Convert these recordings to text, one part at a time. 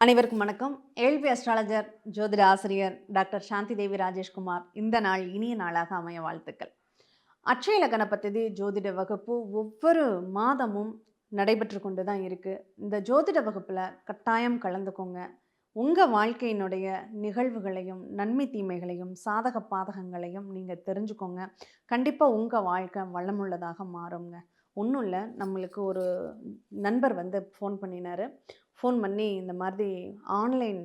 அனைவருக்கும் வணக்கம். LP astrologer ஜோதிட ஆசிரியர் டாக்டர் சாந்தி தேவி ராஜேஷ்குமார் இந்த நாள் இனிய நாளாக அமைய வாழ்த்துக்கள். அட்சய லக்கண பத்ததி ஜோதிட வகுப்பு ஒவ்வொரு மாதமும் நடைபெற்று கொண்டு தான் இருக்குது இந்த ஜோதிட வகுப்பில் கட்டாயம் கலந்துக்கோங்க. உங்கள் வாழ்க்கையினுடைய நிகழ்வுகளையும் நன்மை தீமைகளையும் சாதக பாதகங்களையும் நீங்கள் தெரிஞ்சுக்கோங்க. கண்டிப்பாக உங்கள் வாழ்க்கை வளமுள்ளதாக மாறுங்க. ஒன்றும் இல்லை நம்மளுக்கு ஒரு நண்பர் வந்து ஃபோன் பண்ணினார். ஃபோன் பண்ணி இந்த மாதிரி ஆன்லைன்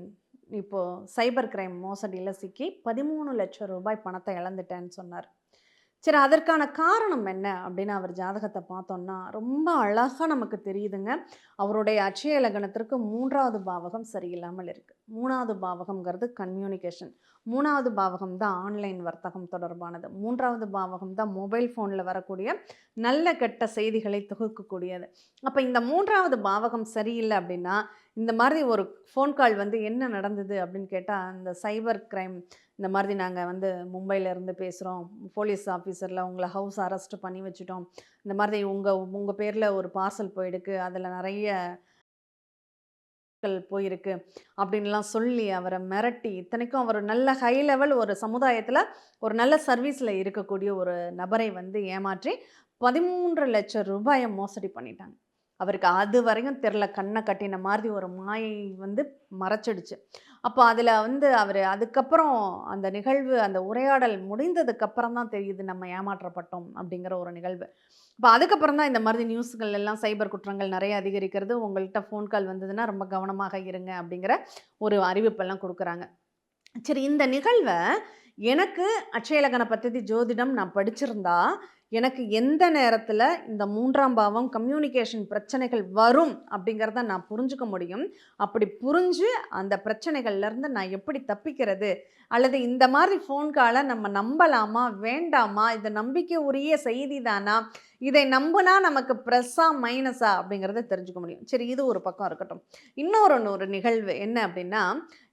இப்போது சைபர் கிரைம் மோசடியில் சிக்கி பதிமூணு லட்சம் ரூபாய் பணத்தை இழந்துட்டேன்னு சொன்னார். சரி அதற்கான காரணம் என்ன? அப்படின்னு அவர் ஜாதகத்தை பார்த்தோம்னா ரொம்ப அழகாக நமக்கு தெரியுதுங்க. அவருடைய அட்சய லக்னத்திற்கு மூன்றாவது பாவகம் சரியில்லாமல் இருக்குது மூணாவது பாவகம்ங்கிறது கம்யூனிகேஷன் மூணாவது பாவகம் தான் ஆன்லைன் வர்த்தகம் தொடர்பானது. மூன்றாவது பாவகம் தான் மொபைல் ஃபோனில் வரக்கூடிய நல்ல கெட்ட செய்திகளை தொகுக்கக்கூடியது. அப்போ இந்த மூன்றாவது பாவகம் சரியில்லை அப்படின்னா இந்த மாதிரி ஒரு ஃபோன் கால் வந்து என்ன நடந்தது அப்படின்னு கேட்டால் அந்த சைபர் கிரைம் இந்த மாதிரி நாங்கள் வந்து மும்பையிலேருந்து பேசுகிறோம் போலீஸ் ஆஃபீஸரில் உங்களை ஹவுஸ் அரெஸ்ட் பண்ணி வச்சுட்டோம். இந்த மாதிரி உங்கள் உங்கள் பேரில் ஒரு பார்சல் போயிடுக்கு அதில் நிறைய நாட்கள் போயிருக்கு அப்படின்லாம் சொல்லி அவரை மிரட்டி இத்தனைக்கும் அவர் நல்ல ஹை லெவல் ஒரு சமுதாயத்தில் ஒரு நல்ல சர்வீஸில் இருக்கக்கூடிய ஒரு நபரை வந்து ஏமாற்றி பதிமூன்று லட்சம் ரூபாயை மோசடி பண்ணிட்டாங்க. அவருக்கு அது வரையும் தெரில கண்ணை கட்டின மாதிரி ஒரு மாயை வந்து மறைச்சிடுச்சு. அப்போ அதில் வந்து அவர் அதுக்கப்புறம் அந்த நிகழ்வு அந்த உரையாடல் முடிந்ததுக்கப்புறம் தான் தெரியுது நம்ம ஏமாற்றப்பட்டோம் அப்படிங்கிற ஒரு நிகழ்வு. இப்போ அதுக்கப்புறம் தான் இந்த மாதிரி நியூஸ்கள் எல்லாம் சைபர் குற்றங்கள் நிறைய அதிகரிக்கிறது. உங்கள்கிட்ட ஃபோன் கால் வந்ததுன்னா ரொம்ப கவனமாக இருங்க அப்படிங்கிற ஒரு அறிவிப்பெல்லாம் கொடுக்குறாங்க. சரி இந்த நிகழ்வை எனக்கு அக்ஷயலகண பദ്ധதி ஜோதிடம் நான் படிச்சிருந்தா எனக்கு எந்த நேரத்தில் இந்த மூன்றாம் பாவம் கம்யூனிகேஷன் பிரச்சனைகள் வரும் அப்படிங்கிறத நான் புரிஞ்சுக்க முடியும். அப்படி புரிஞ்சு அந்த பிரச்சனைகள்லேருந்து நான் எப்படி தப்பிக்கிறது? அல்லது இந்த மாதிரி ஃபோன் காலை நம்ம நம்பலாமா? வேண்டாமா? இது நம்பிக்கை உரிய செய்தி தானா? இதை நம்புனா நமக்கு ப்ளஸ்ஸா மைனஸா அப்படிங்கிறத தெரிஞ்சுக்க முடியும். சரி இது ஒரு பக்கம் இருக்கட்டும். இன்னொரு ஒரு நிகழ்வு என்ன அப்படின்னா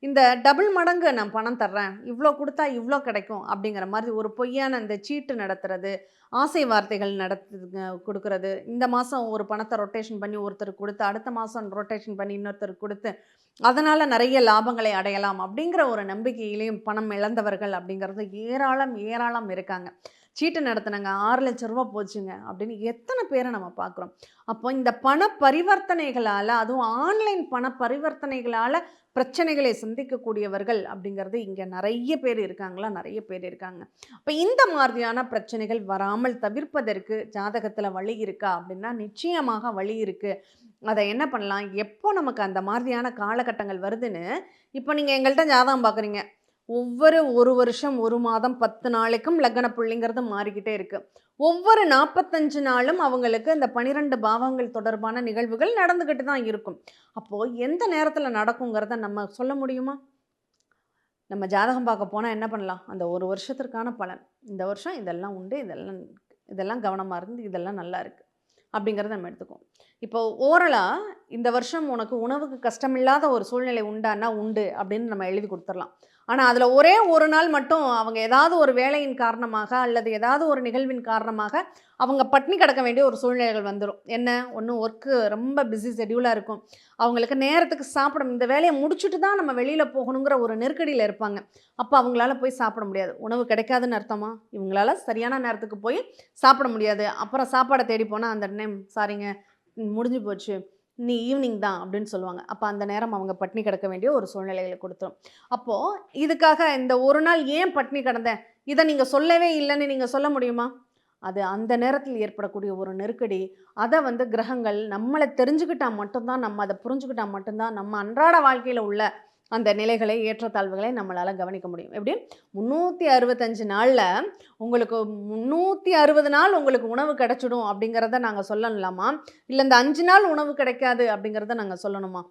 இந்த டபுள் மடங்கு நான் பணம் தர்றேன் இவ்வளோ கொடுத்தா இவ்வளோ கிடைக்கும் அப்படிங்கிற மாதிரி ஒரு பொய்யான இந்த சீட்டு நடத்துறது ஆசை வார்த்தைகள் நடத்து கொடுக்கறது. இந்த மாதம் ஒரு பணத்தை ரொட்டேஷன் பண்ணி ஒருத்தருக்கு கொடுத்து அடுத்த மாதம் ரொட்டேஷன் பண்ணி இன்னொருத்தருக்கு கொடுத்து அதனால் நிறைய லாபங்களை அடையலாம் அப்படிங்கிற ஒரு நம்பிக்கையிலையும் பணம் இழந்தவர்கள் அப்படிங்கிறது ஏராளம் ஏராளம் இருக்காங்க. சீட்டு நடத்தினாங்க. ஆறு லட்ச ரூபா போச்சுங்க. அப்படின்னு எத்தனை பேரை நம்ம பார்க்குறோம். அப்போ இந்த பண பரிவர்த்தனைகளால் அதுவும் ஆன்லைன் பண பரிவர்த்தனைகளால் பிரச்சனைகளை சந்திக்கக்கூடியவர்கள் அப்படிங்கிறது இங்கே நிறைய பேர் இருக்காங்களா? நிறைய பேர் இருக்காங்க. அப்போ இந்த மாதிரியான பிரச்சனைகள் வராமல் தவிர்ப்பதற்கு ஜாதகத்தில் வழி இருக்கா? அப்படின்னா நிச்சயமாக வழி இருக்குது அதை என்ன பண்ணலாம்? எப்போ நமக்கு அந்த மாதிரியான காலகட்டங்கள் வருதுன்னு இப்போ நீங்கள் எங்கள்கிட்ட ஜாதகம் பார்க்குறீங்க. ஒவ்வொரு ஒரு வருஷம் ஒரு மாதம் பத்து நாளைக்கும் லக்ன புள்ளிங்கிறது மாறிக்கிட்டே இருக்குது ஒவ்வொரு நாற்பத்தஞ்சு நாளும் அவங்களுக்கு இந்த பனிரெண்டு பாவங்கள் தொடர்பான நிகழ்வுகள் நடந்துக்கிட்டு தான் இருக்கும். அப்போது எந்த நேரத்தில் நடக்குங்கிறத நம்ம சொல்ல முடியுமா? நம்ம ஜாதகம் பார்க்க போனால் என்ன பண்ணலாம்? அந்த ஒரு வருஷத்திற்கான பலன். இந்த வருஷம் இதெல்லாம் உண்டு இதெல்லாம் இதெல்லாம் கவனமாக இருந்து இதெல்லாம் நல்லா இருக்குது அப்படிங்கிறத நம்ம எடுத்துக்குவோம். இப்போ ஓரலாக இந்த வருஷம் உனக்கு உணவுக்கு கஷ்டமில்லாத ஒரு சூழ்நிலை உண்டானா உண்டு அப்படின்னு நம்ம எழுதி கொடுத்துடலாம். ஆனால் அதில் ஒரே ஒரு நாள் மட்டும் அவங்க ஏதாவது ஒரு வேலையின் காரணமாக அல்லது ஏதாவது ஒரு நிகழ்வின் காரணமாக அவங்க பட்னி கிடக்க வேண்டிய ஒரு சூழ்நிலைகள் வந்துடும் என்ன? ஒன்று ஒர்க்கு ரொம்ப பிஸி ஷெடியூலாக இருக்கும். அவங்களுக்கு நேரத்துக்கு சாப்பிட இந்த வேலையை முடிச்சுட்டு தான் நம்ம வெளியில் போகணுங்கிற ஒரு நெருக்கடியில் இருப்பாங்க. அப்போ அவங்களால போய் சாப்பிட முடியாது. உணவு கிடைக்காதுன்னு அர்த்தமா? இவங்களால சரியான நேரத்துக்கு போய் சாப்பிட முடியாது. அப்புறம் சாப்பாடை தேடி போனால் அந்த நேம் சாரிங்க முடிஞ்சு போச்சு. நீ ஈவினிங் தான் அப்படின்னு சொல்லுவாங்க. அப்போ அந்த நேரம் அவங்க பட்னி கிடக்க வேண்டிய ஒரு சூழ்நிலைகளை கொடுத்துரும். அப்போது இதுக்காக இந்த ஒரு நாள் ஏன் பட்னி கிடந்தேன்? இதை நீங்கள் சொல்லவே இல்லைன்னு நீங்கள் சொல்ல முடியுமா? அது அந்த நேரத்தில் ஏற்படக்கூடிய ஒரு நெருக்கடி. அதை வந்து கிரகங்கள் நம்மளை தெரிஞ்சுக்கிட்டால் மட்டும்தான் நம்ம அதை புரிஞ்சுக்கிட்டால் மட்டும்தான் நம்ம அன்றாட வாழ்க்கையில் உள்ள அந்த நிலைகளை ஏற்றத்தாழ்வுகளை நம்மளால் கவனிக்க முடியும். எப்படி? முந்நூற்றி அறுபத்தஞ்சு நாளில் உங்களுக்கு முந்நூற்றி அறுபது நாள் உங்களுக்கு உணவு கிடைச்சிடும் அப்படிங்கிறத நாங்கள் சொல்லலாமா இல்லை இந்த அஞ்சு நாள் உணவு கிடைக்காது அப்படிங்கிறத நாங்கள் சொல்லணுமா?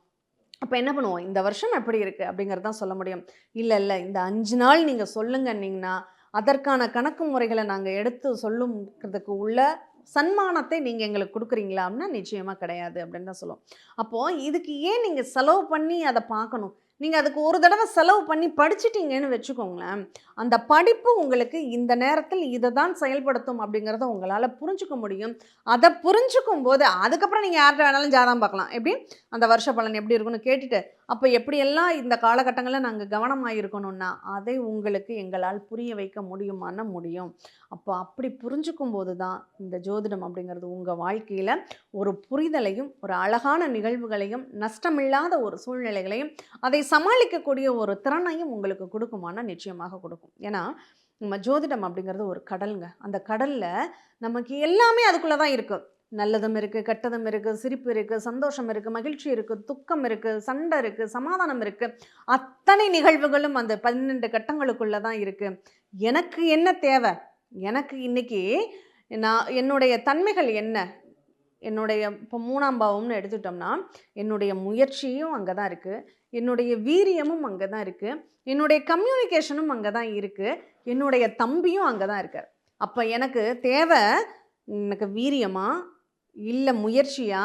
அப்போ என்ன பண்ணுவோம்? இந்த வருஷம் எப்படி இருக்குது அப்படிங்கிறது தான் சொல்ல முடியும். இல்லை இல்லை இந்த அஞ்சு நாள் நீங்கள் சொல்லுங்கன்னீங்கன்னா அதற்கான கணக்கு முறைகளை நாங்கள் எடுத்து சொல்லுங்கிறதுக்கு உள்ள சன்மானத்தை நீங்கள் எங்களுக்கு கொடுக்குறீங்களா? அப்படின்னா நிச்சயமாக கிடையாது அப்படின்னு தான் சொல்லுவோம். அப்போது இதுக்கு ஏன் நீங்கள் செலவு பண்ணி அதை பார்க்கணும்? நீங்கள் அதுக்கு ஒரு தடவை செலவு பண்ணி படிச்சிட்டீங்கன்னு வச்சுக்கோங்களேன் அந்த படிப்பு உங்களுக்கு இந்த நேரத்தில் இதை தான் செயல்படுத்தும் அப்படிங்கிறத உங்களால் புரிஞ்சுக்க முடியும். அதை புரிஞ்சுக்கும் போது அதுக்கப்புறம் நீங்கள் யார்கிட்ட வேணாலும் ஜாதகம் பார்க்கலாம். எப்படி? அந்த வருஷ பலன் எப்படி இருக்குன்னு கேட்டுட்டு அப்போ எப்படியெல்லாம் இந்த காலகட்டங்களில் நாங்கள் கவனமாக இருக்கணும்னா அதை உங்களுக்கு எங்களால் புரிய வைக்க முடியுமான முடியும். அப்போ அப்படி புரிஞ்சுக்கும் போது தான் இந்த ஜோதிடம் அப்படிங்கிறது உங்கள் வாழ்க்கையில் ஒரு புரிதலையும் ஒரு அழகான நிகழ்வுகளையும் நஷ்டமில்லாத ஒரு சூழ்நிலைகளையும் அதை சமாளிக்கக்கூடிய ஒரு திறனையும் உங்களுக்கு கொடுக்குமானா நிச்சயமாக கொடுக்கும். ஏன்னா நம்ம ஜோதிடம் அப்படிங்கிறது ஒரு கடலுங்க. அந்த கடலில் நமக்கு எல்லாமே அதுக்குள்ளே தான் இருக்குது நல்லதும் இருக்குது கெட்டதும் இருக்குது சிரிப்பு இருக்குது சந்தோஷம் இருக்குது மகிழ்ச்சி இருக்குது துக்கம் இருக்குது சண்டை இருக்குது சமாதானம் இருக்குது அத்தனை நிகழ்வுகளும் அந்த பன்னெண்டு கட்டங்களுக்குள்ளே தான் இருக்குது எனக்கு என்ன தேவை? எனக்கு இன்னைக்கு நான் என்னுடைய தன்மைகள் என்ன? என்னுடைய இப்போ மூணாம் பாவம்னு எடுத்துட்டோம்னா என்னுடைய முயற்சியும் அங்கே தான் இருக்குது என்னுடைய வீரியமும் அங்கே தான் இருக்குது என்னுடைய கம்யூனிகேஷனும் அங்கே தான் இருக்குது என்னுடைய தம்பியும் அங்கே தான் இருக்கார். அப்போ எனக்கு தேவை எனக்கு வீரியமாக இல்லை முயற்சியா?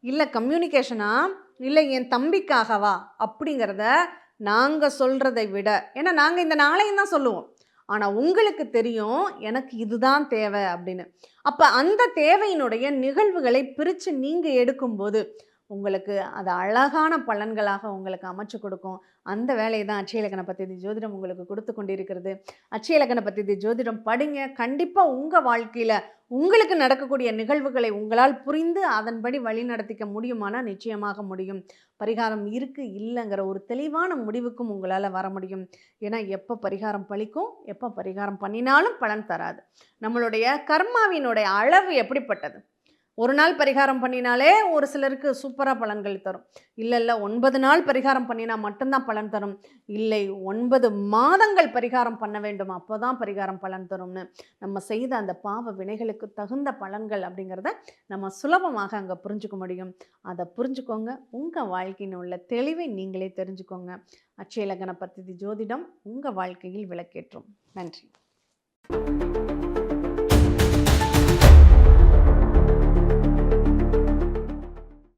இல்லை கம்யூனிகேஷனா இல்லை என் தம்பிக்காகவா? அப்படிங்கிறத நாங்கள் சொல்கிறதை விட ஏன்னா நாங்கள் இந்த நாளையும் தான் சொல்லுவோம். ஆனால் உங்களுக்கு தெரியும் எனக்கு இதுதான் தேவை அப்படின்னு. அப்போ அந்த தேவையினுடைய நிகழ்வுகளை பிரித்து நீங்கள் எடுக்கும்போது உங்களுக்கு அது அழகான பலன்களாக உங்களுக்கு அமைச்சு கொடுக்கும். அந்த வேலையை தான் அச்சயலக்கண பத்தி ஜோதிடம் உங்களுக்கு கொடுத்து கொண்டிருக்கிறது. அச்சயலக்கண பத்தி ஜோதிடம் படிங்க. கண்டிப்பாக உங்கள் வாழ்க்கையில் உங்களுக்கு நடக்கக்கூடிய நிகழ்வுகளை உங்களால் புரிந்து அதன்படி வழி நடத்திக்க நிச்சயமாக முடியும். பரிகாரம் இருக்குது இல்லைங்கிற ஒரு தெளிவான முடிவுக்கும் உங்களால் வர முடியும். ஏன்னா எப்போ பரிகாரம் பழிக்கும் எப்போ பரிகாரம் பண்ணினாலும் பலன் தராது. நம்மளுடைய கர்மாவினுடைய அளவு எப்படிப்பட்டது? ஒரு நாள் பரிகாரம் பண்ணினாலே ஒரு சிலருக்கு சூப்பராக பலன்கள் தரும். இல்லை இல்லை ஒன்பது நாள் பரிகாரம் பண்ணினா மட்டும்தான் பலன் தரும். இல்லை ஒன்பது மாதங்கள் பரிகாரம் பண்ண வேண்டும் அப்போ தான் பரிகாரம் பலன் தரும்னு. நம்ம செய்த அந்த பாவ வினைகளுக்கு தகுந்த பலன்கள் அப்படிங்கிறத நம்ம சுலபமாக அங்கே புரிஞ்சுக்க முடியும். அதை புரிஞ்சுக்கோங்க. உங்கள் வாழ்க்கையின் உள்ள தெளிவை நீங்களே தெரிஞ்சுக்கோங்க. அட்சய லக்ன ஜோதிடம் உங்கள் வாழ்க்கையில் விளக்கேற்றும். நன்றி.